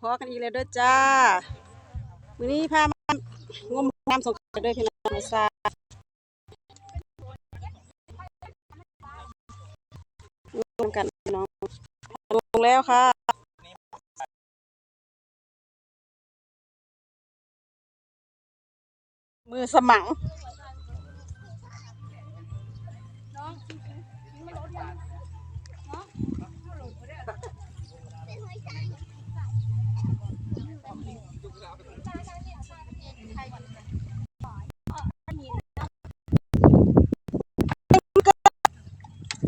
พอกันอีกแล้วด้วยจ้ามือนี้พามางมน้ำสงกรานต์ด้วยพี่น้องซาลงกันพี่น้องลงแล้วค่ะมือสมัง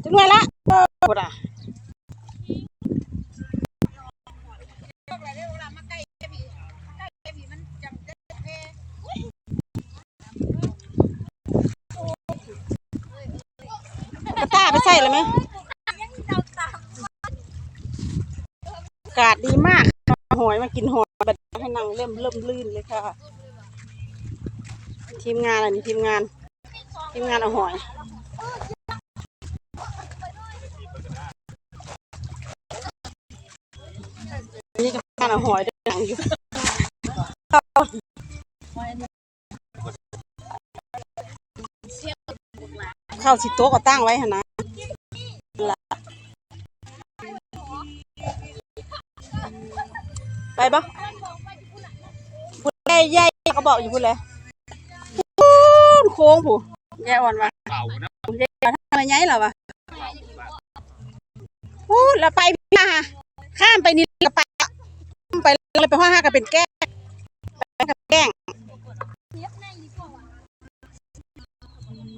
จะรวยละโอ้โหด่ะ กระต้าไปใส่เลยไหมอากาศดีมากหอยมากินหอยแบบให้นั่งเริ่มเริ่มลื่นเลยค่ะ ทีมงานอะไรนี่ทีมงาน ทีมงานเอาหอย นี่ ก็งานเอาหอยด้วยหนังอยู่ข้าวสิโต๊ะก็ตั้งไว้หนนะละไปปะพูดใหญ่ๆก็บอกอยู่พูดเลยพูดโค้งผู้แย่อ่อนวะเก่านะแย่อ่อนทำไมไงเหรอวะพูดแล้วไปพี่มาข้ามไปนี่ก็ไปไป เลยไปห้องห้าก็เป็นแก้งไปกับแก้ง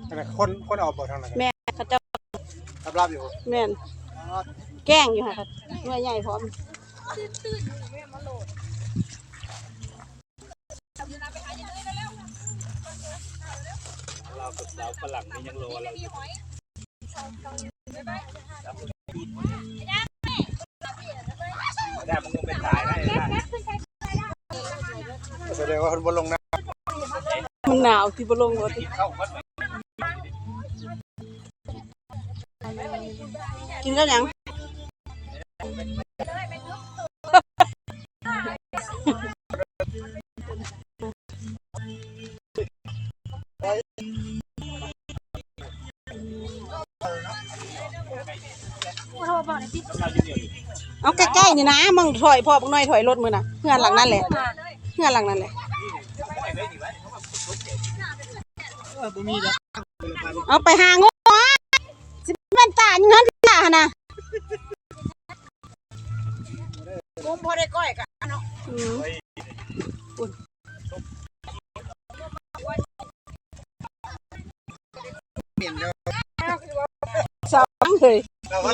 แต่คนคนเอาบ่ทางไหนกันแม่เขาเจะรับรับอยู่แม่นแก้งอยู่ค่ะครับเมื่อใหญ่พร้อมเรากับสาวฝรั่งนี่ยังรอเราอยู่ได้มันคงเป็นตายได้นะ แสดง ว่าคนบลงนะมันหนาวที่บลงรถเข้าวัดกินก็ยังเอาใกล้ๆนี่นะมึงถอยพ่อมึงหน่อยถอยรถมือน่ะเพื่อนหลังนั่นแหละเพื่อนหลังนั่นแหละ เออ บ่มีแล้วเอาไปหางอสิเป็นตาอย่างนั้นจ้านะมุมพอได้ก้อยกันเนาะเปลี่ยนแล้วสองเลยเราว่า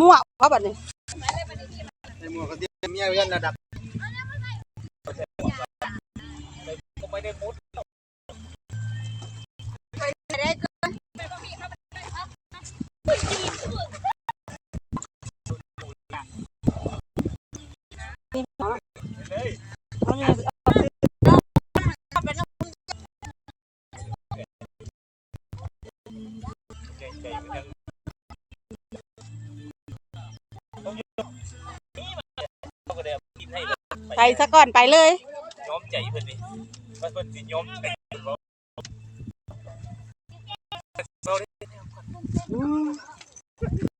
มั่วเขาแบบนี้ในหมู่เขาที่เมียเรียนระดับ ก็ไม่ได้มุดเอาเนี่ยใจใจเหมือนกันเขาก็ได้กินให้เลยไปซะก่อนไปเลยย้อมใจเพิ่นนี่ ว่าเ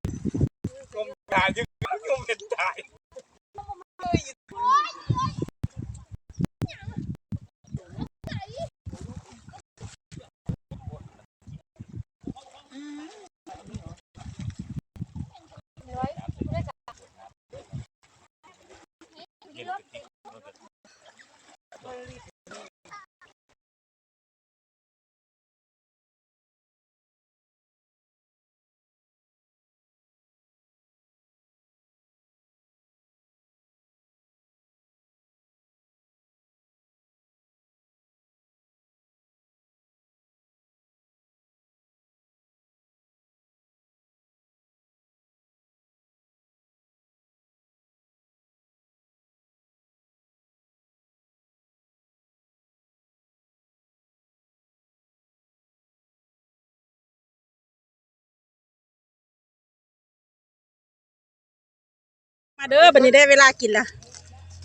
เด้อบัดนี้ได้เวลากินละ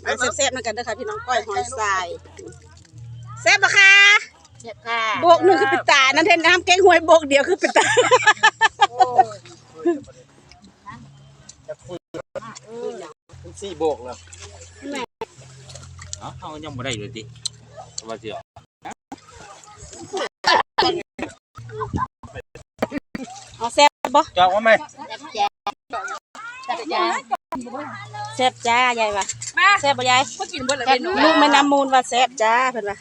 มาแซ่บๆนั่นกันเด้อค่ะพี่น้องก้อยหอยทรายแซ่บปะคะเจ็บค่ะโบกหนึ่งคือปิดตา นั่นเทนน้ำแกงหวยโบกเดียวคือปิดตาสี่โบกแล้วเอ้าเขายังไม่ได้เลยดิว่าสิเอาแซ่บบ่จอกว่าไหมจับยา แซ่บจ้ายายว่ะแซ่บบ่ยายก็กินเบิดเลยแซ่บลูกแม่น้ำมูลว่าแซ่บจ้าเพิ่นว่า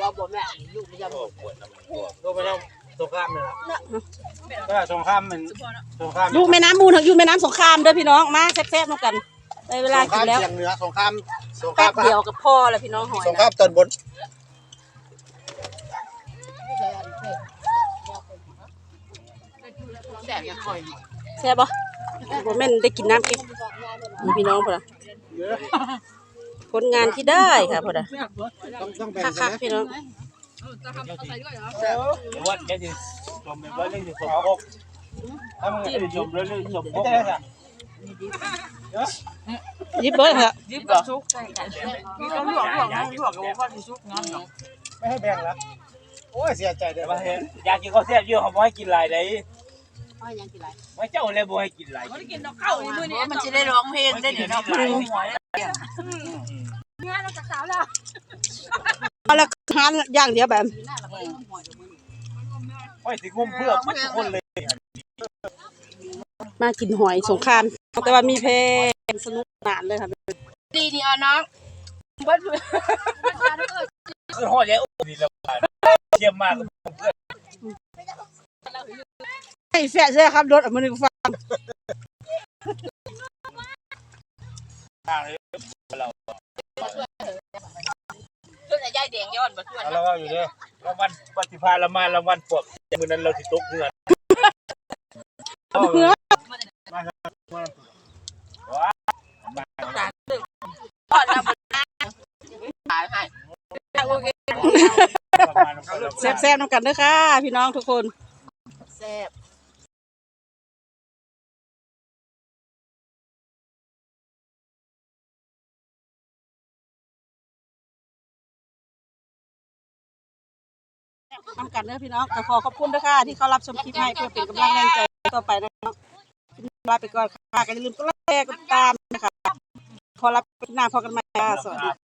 ว่าบ่แม่ลูกไม่ยอมลูกไปแล้วสงครามเลยล่ะก็สงครามมันสงครามลูกแม่น้ำมูลถึงอยู่แม่น้ำสงครามเด้อพี่น้องมาแซ่บๆนำกันได้เวลาสงคกิรานมแล้วเชียงเหนือสงครามสงคราแป๊มบเดียวกับพ่อแล้วพี่น้องหอยสงครามตอนบนแสบจะคอยแซ่บบ่ บ่แม่นได้กินน้ำเก๊กนี่พี่น้องพุ่นน่ะผลงานที่ได้ค่ะพุ่นน่ะต้องต้องแบ่งคักันกนะๆพี่น้องเดี๋ยววันแกจะชมเป็นว่าเรื่องที่สมภพถ้ามึงจะชมเรื่องที่สมภพหยิบเบิดค่ะยิบกับซุกต้องลวกลวกลวกกับพ่อที่ซุกงอนเนาะไม่ให้แบ่งแล้วโอ้ยเสียใจเด้แต่อว่าเห็นอยากกินข้าวแซ่บเยอะเขาไม่ให้กินหลายเลย พ่อยังกินไรไม่เจ้าเลยบ่ให้กินหลายกินดอกข้าวมื้อนี้มันจะได้ร้องเพลงได้เดี๋ยวเนาะหวยเอาละหาอย่างเดียวแบบไม่ถึงงุ่มเพื่อไม่ทุกคนเลย มากินหอยสงครามแต่ว่ามีเพลงสนุกสนานเลยค่ะดีนี่เอาน้องเบิดคือห่อแล้วนี่ละบาทเยี่ยมมาก ไอ้แฟะใช่ครับรถเอามาหนึ่งฟังทางเลยเราช่วยยายแดงย้อนบ่ช่วยเอาแล้วว่าอยู่เด้อรางวัลปฏิภาณรางวัลรางวัลพวกมือนั้นเราสิตกเงินเนื้อก่อนแล้วตายให้แซ่บๆน้ำกันเด้อค่ะ พี่น้องทุกคนแซ่บ น้ำกันเด้อพี่น้องก็ขอขอบคุณด้วยค่ะที่เขารับชมคลิปให้เพื่อเป็นกำลังแรงใจต่อไปนะน้องลาไปก่อนค่ะก็อย่าลืมกดไลค์กดติดตามนะคะขอรับหน้าพอกันใหม่ค่ะสวัสดี